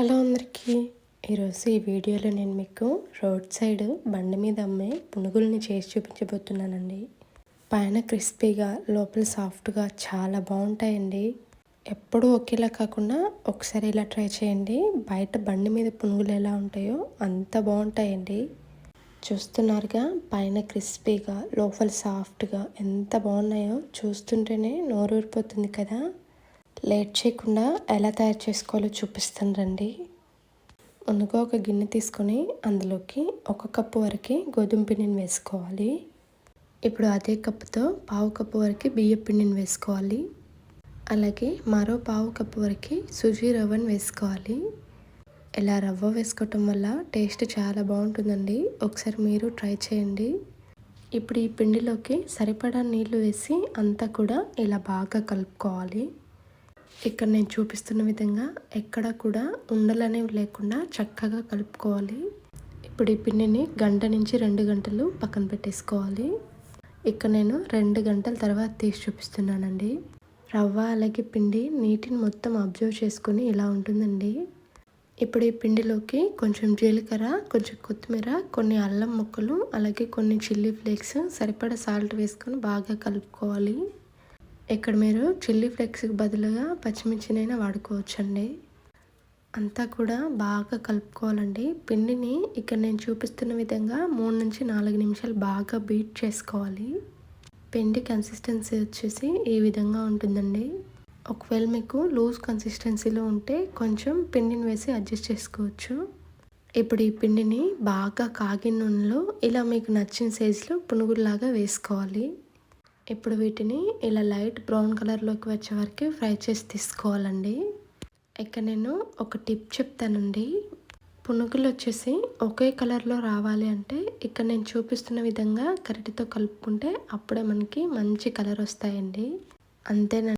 Hello అందరికీ. ఈరోజు ఈ వీడియోలో నేను మీకు రోడ్ సైడ్ బండి మీద అమ్మే పునుగుల్ని చేసి చూపించబోతున్నానండి. పైన క్రిస్పీగా లోపల సాఫ్ట్గా చాలా బాగుంటాయండి. ఎప్పుడూ ఒకేలా కాకుండా ఒకసారి ఇలా ట్రై చేయండి. బయట బండి మీద పునుగులు ఎలా ఉంటాయో అంత బాగుంటాయండి. చూస్తున్నారుగా పైన క్రిస్పీగా లోపల సాఫ్ట్గా ఎంత బాగున్నాయో చూస్తుంటేనే నోరూరిపోతుంది కదా. లేట్ చేయకుండా ఎలా తయారు చేసుకోవాలో చూపిస్తాను రండి. ముందుగా ఒక గిన్నె తీసుకొని అందులోకి ఒక కప్పు వరకు గోధుమ పిండిని వేసుకోవాలి. ఇప్పుడు అదే కప్పుతో పావు కప్పు వరకు బియ్య పిండిని వేసుకోవాలి. అలాగే మరో పావు కప్పు వరకు సుజీ రవ్వను వేసుకోవాలి. ఇలా రవ్వ వేసుకోవటం వల్ల టేస్ట్ చాలా బాగుంటుందండి. ఒకసారి మీరు ట్రై చేయండి. ఇప్పుడు ఈ పిండిలోకి సరిపడా నీళ్ళు వేసి అంతా కూడా ఇలా బాగా కలుపుకోవాలి. ఇక్కడ నేను చూపిస్తున్న విధంగా ఎక్కడ కూడా ఉండలు అనేవి లేకుండా చక్కగా కలుపుకోవాలి. ఇప్పుడు ఈ పిండిని గంట నుంచి రెండు గంటలు పక్కన పెట్టేసుకోవాలి. ఇక్కడ నేను రెండు గంటల తర్వాత తీసి చూపిస్తున్నానండి. రవ్వ అలాగే పిండి నీటిని మొత్తం అబ్జర్వ్ చేసుకొని ఇలా ఉంటుందండి. ఇప్పుడు ఈ పిండిలోకి కొంచెం జీలకర్ర కొంచెం కొత్తిమీర కొన్ని అల్లం ముక్కలు అలాగే కొన్ని చిల్లీ ఫ్లేక్స్ సరిపడా సాల్ట్ వేసుకొని బాగా కలుపుకోవాలి. ఇక్కడ మీరు చిల్లీ ఫ్లేక్స్కి బదులుగా పచ్చిమిర్చినైనా వాడుకోవచ్చండి. అంతా కూడా బాగా కలుపుకోవాలండి. పిండిని ఇక్కడ నేను చూపిస్తున్న విధంగా మూడు నుంచి నాలుగు నిమిషాలు బాగా బీట్ చేసుకోవాలి. పిండి కన్సిస్టెన్సీ వచ్చేసి ఈ విధంగా ఉంటుందండి. ఒకవేళ మీకు లూజ్ కన్సిస్టెన్సీలో ఉంటే కొంచెం పిండిని వేసి అడ్జస్ట్ చేసుకోవచ్చు. ఇప్పుడు ఈ పిండిని బాగా కాగిన నూనెలో ఇలా మీకు నచ్చిన సైజులో పునుగుల్లాగా వేసుకోవాలి. ఇప్పుడు వీటిని ఇలా లైట్ బ్రౌన్ కలర్లోకి వచ్చే వరకు ఫ్రై చేసి తీసుకోవాలండి. ఇక్కడ నేను ఒక టిప్ చెప్తానండి. పునుగులు వచ్చేసి ఒకే కలర్లో రావాలి అంటే ఇక్కడ నేను చూపిస్తున్న విధంగా కరటితో కలుపుకుంటే అప్పుడే మనకి మంచి కలర్ వస్తాయండి. అంతేనండి.